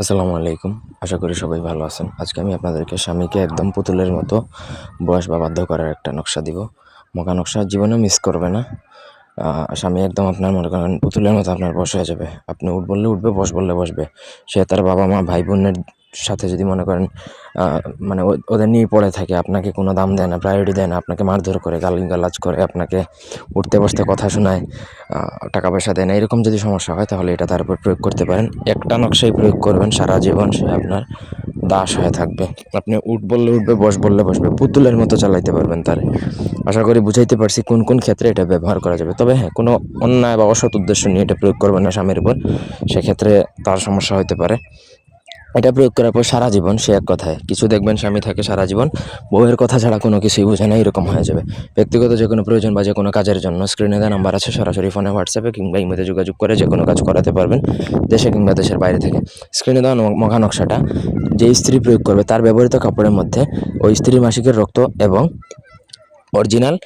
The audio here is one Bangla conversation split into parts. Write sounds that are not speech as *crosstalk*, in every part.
আসসালামু আলাইকুম। আশা করি সবাই ভালো আছেন। আজকে আমি আপনাদেরকে স্বামীকে একদম পুতুলের মতো বয়স বা বাধ্য করার একটা নকশা দিব। মকা নকশা জীবনে মিস করবে না। স্বামী একদম আপনার মনে করেন পুতুলের মতো আপনার বয়স হয়ে যাবে। আপনি উঠ বললে উঠবে, বস বললে বসবে। সে তার বাবা মা ভাই বোনের সাথে যদি মনে করেন মানে ওদের নিয়ে পড়ে থাকে, আপনাকে কোনো দাম দেয় না প্রায়োরিটি দেয় না, আপনাকে মারধর করে, গালিগালাজ করে, আপনাকে উঠতে বসতে কথা শোনায় টাকা পয়সা দেয় না, এরকম যদি সমস্যা হয়, তাহলে এটা তার উপর প্রয়োগ করতে পারেন। একটা নকশাই প্রয়োগ করবেন, সারা জীবন সে আপনার দাস হয়ে থাকবে। আপনি উঠ বললে উঠবে, বস বললে বসবে, পুতুলের মতো চালাইতে পারবেন তার। আশা করি বুঝাইতে পারছি কোন কোন ক্ষেত্রে এটা ব্যবহার করা যাবে। তবে হ্যাঁ কোনো অন্যায় বা অসৎ উদ্দেশ্য নিয়ে এটা প্রয়োগ করবেন না স্বামীর উপর। সেক্ষেত্রে তার সমস্যা হতে পারে। এটা প্রয়োগ করার পর সারা জীবন সে এক কথায়। কিছু দেখবেন স্বামী থাকে সারা জীবন, বউয়ের কথা ছাড়া কোনো কিছুই বোঝে না, এরকম হয়ে যাবে। ব্যক্তিগত যে কোনো প্রয়োজন বা যে কোনো কাজের জন্য স্ক্রিনে দেওয়া নাম্বার আছে, সরাসরি ফোনে হোয়াটসঅ্যাপে কিংবা ইমেতে যোগাযোগ করে যে কোনো কাজ করাতে পারবেন, দেশে কিংবা দেশের বাইরে থেকে। স্ক্রিনে দেওয়া মখা নকশাটা, যে স্ত্রী প্রয়োগ করবে, তার ব্যবহৃত কাপড়ের মধ্যে ওই স্ত্রীর মাসিকের রক্ত এবং অরিজিনাল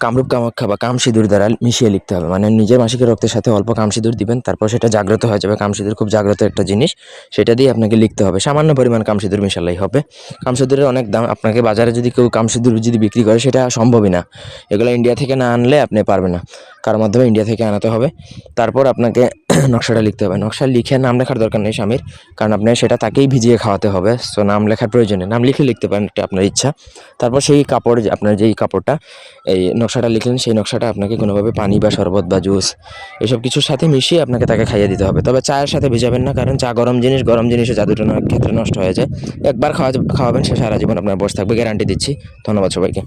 কামরূপ কামাখ্যা বা কাম সিঁদুর দ্বারা মিশিয়ে লিখতে হবে। মানে নিজের মাসিকের রক্তের সাথে অল্প কাম সিঁদুর দিবেন, তারপর সেটা জাগ্রত হয়ে যাবে। কাম সিঁদুর খুব জাগ্রত একটা জিনিস, সেটা দিয়ে আপনাকে লিখতে হবে। সামান্য পরিমাণ কাম সিঁদুর মিশালেই হবে। কাম সিঁদুরের অনেক দাম, আপনাকে বাজারে যদি কেউ কাম সিঁদুর যদি বিক্রি করে, সেটা সম্ভবই না। এগুলো ইন্ডিয়া থেকে না আনলে আপনি পারবে না। কার মাধ্যমে ইন্ডিয়া থেকে আনাতে হবে। তারপর আপনাকে *clears throat* নকশাটা লিখতে হবে। নকশা লিখে নাম লেখার দরকার নেই স্বামীর, কারণ আপনি সেটা তাকেই ভিজিয়ে খাওয়াতে হবে। সো নাম লেখার প্রয়োজনে, নাম লিখে লিখতে পারেন এটা আপনার ইচ্ছা। তারপর সেই কাপড় আপনার যেই কাপড়টা, এই নকশাটা লিখলেন, সেই নকশাটা আপনাকে কোনোভাবে পানি বা শরবত বা জুস এসব কিছুর সাথে মিশিয়ে আপনাকে তাকে খাইয়ে দিতে হবে। তবে চায়ের সাথে ভিজাবেন না, কারণ চা গরম জিনিস, গরম জিনিসে জাদুটা ক্ষেত্রে নষ্ট হয়ে যায়। একবার খাওয়া, খাওয়াবেন, সে সারা জীবন আপনার বসে থাকবে, গ্যারান্টি দিচ্ছি। ধন্যবাদ সবাইকে।